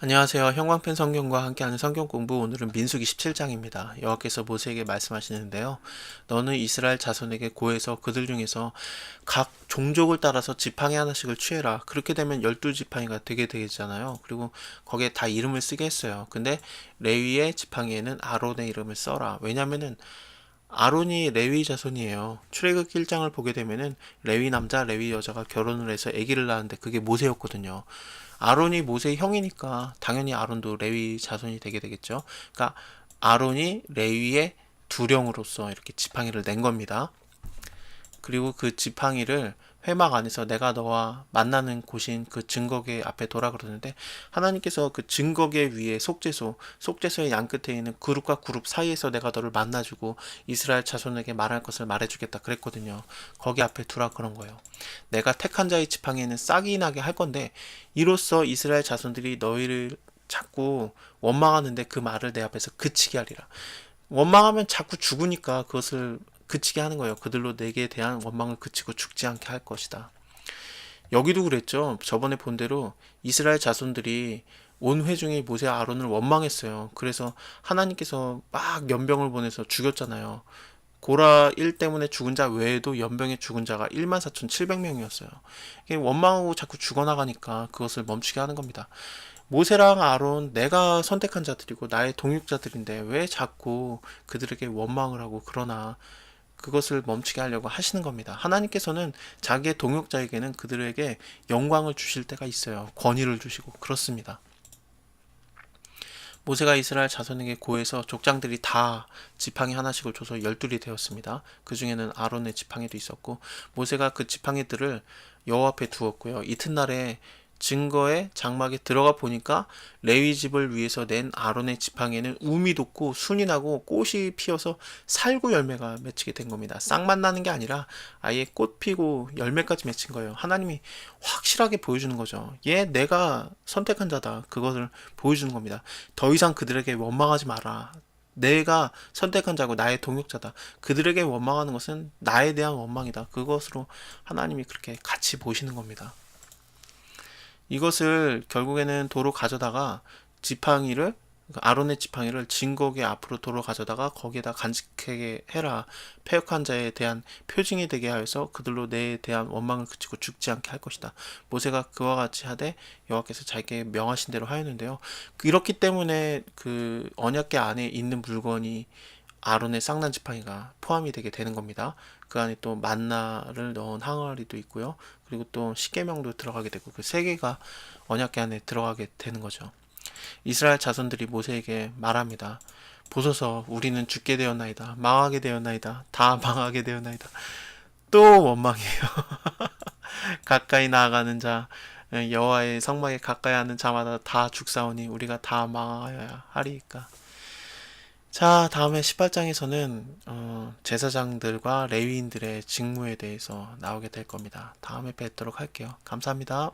안녕하세요. 형광펜 성경과 함께하는 성경 공부 오늘은 민수기 17장입니다. 여호와께서 모세에게 말씀하시는데요. 너는 이스라엘 자손에게 고해서 그들 중에서 각 종족을 따라서 지팡이 하나씩을 취해라. 그렇게 되면 열두 지팡이가 되게 되잖아요. 그리고 거기에 다 이름을 쓰게 했어요. 근데 레위의 지팡이에는 아론의 이름을 써라. 왜냐면은 아론이 레위 자손이에요. 출애굽 1장을 보게 되면은 레위 남자, 레위 여자가 결혼을 해서 아기를 낳았는데 그게 모세였거든요. 아론이 모세의 형이니까 당연히 아론도 레위 자손이 되게 되겠죠. 그러니까 아론이 레위의 두령으로서 이렇게 지팡이를 낸 겁니다. 그리고 그 지팡이를 회막 안에서 내가 너와 만나는 곳인 그 증거계 앞에 돌아 그러는데 하나님께서 그 증거계 위에 속죄소, 속죄소의 양 끝에 있는 그룹과 그룹 사이에서 내가 너를 만나주고 이스라엘 자손에게 말할 것을 말해주겠다 그랬거든요. 거기 앞에 두라 그런 거예요. 내가 택한 자의 지팡이에는 싹이 나게 할 건데 이로써 이스라엘 자손들이 너희를 자꾸 원망하는데 그 말을 내 앞에서 그치게 하리라. 원망하면 자꾸 죽으니까 그것을 그치게 하는 거예요. 그들로 내게 대한 원망을 그치고 죽지 않게 할 것이다. 여기도 그랬죠. 저번에 본 대로 이스라엘 자손들이 온 회중이 모세 아론을 원망했어요. 그래서 하나님께서 막 연병을 보내서 죽였잖아요. 고라 일 때문에 죽은 자 외에도 연병에 죽은 자가 1만 4,700명이었어요. 원망하고 자꾸 죽어나가니까 그것을 멈추게 하는 겁니다. 모세랑 아론 내가 선택한 자들이고 나의 동역자들인데 왜 자꾸 그들에게 원망을 하고 그러나 그것을 멈추게 하려고 하시는 겁니다. 하나님께서는 자기의 동역자에게는 그들에게 영광을 주실 때가 있어요. 권위를 주시고 그렇습니다. 모세가 이스라엘 자손에게 고해서 족장들이 다 지팡이 하나씩을 줘서 열둘이 되었습니다. 그 중에는 아론의 지팡이도 있었고 모세가 그 지팡이들을 여호와 앞에 두었고요. 이튿날에 증거의 장막에 들어가 보니까 레위 집을 위해서 낸 아론의 지팡이에는 우미 돋고 순이 나고 꽃이 피어서 살구 열매가 맺히게 된 겁니다. 쌍만 나는 게 아니라 아예 꽃 피고 열매까지 맺힌 거예요. 하나님이 확실하게 보여주는 거죠. 얘 내가 선택한 자다. 그것을 보여주는 겁니다. 더 이상 그들에게 원망하지 마라. 내가 선택한 자고 나의 동역자다. 그들에게 원망하는 것은 나에 대한 원망이다. 그것으로 하나님이 그렇게 같이 보시는 겁니다. 이것을 결국에는 도로 가져다가 지팡이를 그러니까 아론의 지팡이를 진곡의 앞으로 도로 가져다가 거기에다 간직하게 해라. 폐역한 자에 대한 표징이 되게 하여서 그들로 내에 대한 원망을 그치고 죽지 않게 할 것이다. 모세가 그와 같이 하되 여호와께서 자기에게 명하신 대로 하였는데요. 이렇기 때문에 그 언약궤 안에 있는 물건이 아론의 쌍난 지팡이가 포함이 되게 되는 겁니다. 그 안에 또 만나를 넣은 항아리도 있고요. 그리고 또 십계명도 들어가게 되고 그 세 개가 언약궤 안에 들어가게 되는 거죠. 이스라엘 자손들이 모세에게 말합니다. 보소서 우리는 죽게 되었나이다. 망하게 되었나이다. 다 망하게 되었나이다. 또 원망해요. 가까이 나아가는 자 여호와의 성막에 가까이 하는 자마다 다 죽사오니 우리가 다 망하여야 하리이까. 자, 다음에 18장에서는 어, 제사장들과 레위인들의 직무에 대해서 나오게 될 겁니다. 다음에 뵙도록 할게요. 감사합니다.